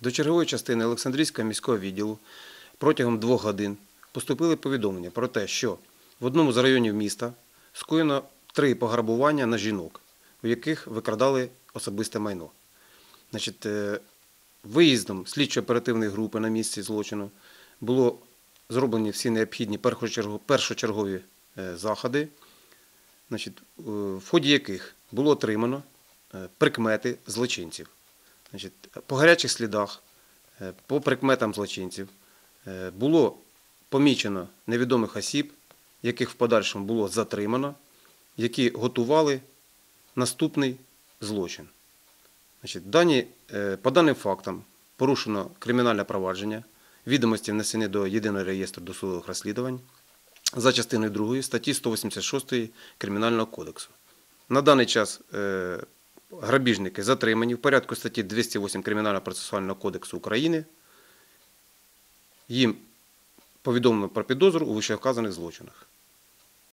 До чергової частини Олександрійського міського відділу протягом двох годин поступили повідомлення про те, що в одному з районів міста скоєно три пограбування на жінок, у яких викрадали особисте майно. Значить, е, виїздом слідчо-оперативної групи на місці злочину було зроблені всі необхідні першочергові е, заходи, значить, е, в ході яких було отримано прикмети злочинців. Значить, по гарячих слідах, е, по прикметам злочинців е, було помічено невідомих осіб, яких в подальшому було затримано, які готували наступний злочин. Значить, дані, е, по даним фактам порушено кримінальне провадження, відомості внесені до єдиного реєстру досудових розслідувань за частиною 2 статті 186 Кримінального кодексу. На даний час грабіжники затримані в порядку статті 208 Кримінального процесуального кодексу України. Їм повідомлено про підозру у вищевказаних злочинах.